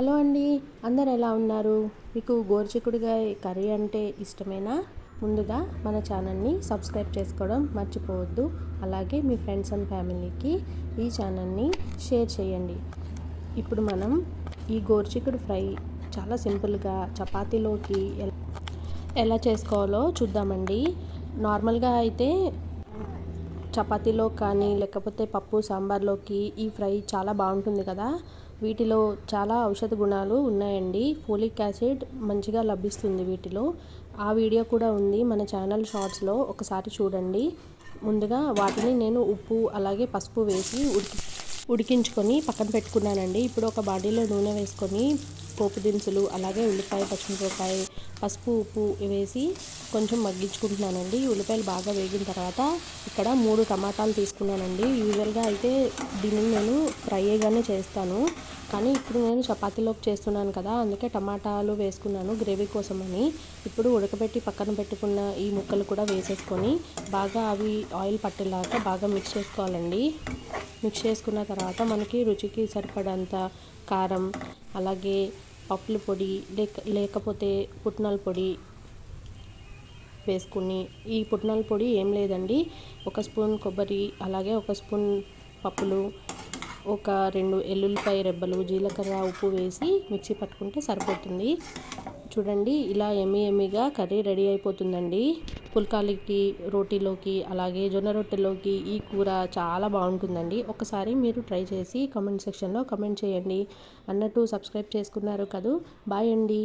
Hello అండి అందరు ఎలా ఉన్నారు? మీకు గోరుచిక్కుడుగాయ కర్రీ అంటే ఇష్టమేనా? ముందుగా మన ఛానల్ని సబ్స్క్రైబ్ చేసుకోవడం మర్చిపోవద్దు. అలాగే మీ ఫ్రెండ్స్ అండ్ ఫ్యామిలీకి ఈ ఛానల్ని షేర్ చేయండి. ఇప్పుడు మనం ఈ గోరుచిక్కుడు ఫ్రై చాలా సింపుల్గా చపాతీలోకి ఎలా చేసుకోవాలో చూద్దామండి. నార్మల్గా అయితే చపాతీలో కానీ లేకపోతే పప్పు సాంబార్లోకి ఈ ఫ్రై చాలా బాగుంటుంది కదా. వీటిలో చాలా ఔషధ గుణాలు ఉన్నాయండి. ఫోలిక్ యాసిడ్ మంచిగా లభిస్తుంది వీటిలో. ఆ వీడియో కూడా ఉంది మన ఛానల్ షార్ట్స్లో. ఒకసారి చూడండి. ముందుగా వాటిని నేను ఉప్పు అలాగే పసుపు వేసి ఉడికి ఉడికించుకొని పక్కన పెట్టుకున్నానండి. ఇప్పుడు ఒక బాడీలో నూనె వేసుకొని పోపు దినుసులు అలాగే ఉల్లిపాయ పచ్చిమిరపకాయ పసుపు ఉప్పు వేసి కొంచెం మగ్గించుకుంటున్నానండి. ఉల్లిపాయలు బాగా వేగిన తర్వాత ఇక్కడ మూడు టమాటాలు తీసుకున్నానండి. యూజువల్గా అయితే దీనిని నేను ఫ్రైగానే చేస్తాను. కానీ ఇప్పుడు నేను చపాతీలోకి చేస్తున్నాను కదా అందుకే టమాటాలు వేసుకున్నాను గ్రేవీ కోసం అని ఇప్పుడు ఉడకబెట్టి పక్కన పెట్టుకున్న ఈ ముక్కలు కూడా వేసేసుకొని బాగా అవి ఆయిల్ పట్టేలాగా బాగా మిక్స్ చేసుకోవాలండి. మిక్స్ చేసుకున్న తర్వాత మనకి రుచికి సరిపడంత కారం అలాగే పప్పుల పొడి లేక లేకపోతే పుట్నాల పొడి వేసుకుని ఈ పుట్నాల పొడి ఏం లేదండి. ఒక స్పూన్ కొబ్బరి అలాగే ఒక స్పూన్ పప్పులు ఒక రెండు ఎల్లుల్లిపాయ రెబ్బలు జీలకర్ర ఉప్పు వేసి మిక్సీ పట్టుకుంటే సరిపోతుంది. చూడండి ఇలా ఎమ్మి ఎమ్మిగా కర్రీ రెడీ అయిపోతుందండి. పుల్కాలకి రోటీలోకి అలాగే జొన్న రొట్టెలోకి ఈ కూర చాలా బాగుంటుందండి. ఒకసారి మీరు ట్రై చేసి కమెంట్ సెక్షన్లో కమెంట్ చేయండి. అన్నట్టు సబ్స్క్రైబ్ చేసుకున్నారు కదూ. బాయ్ అండి.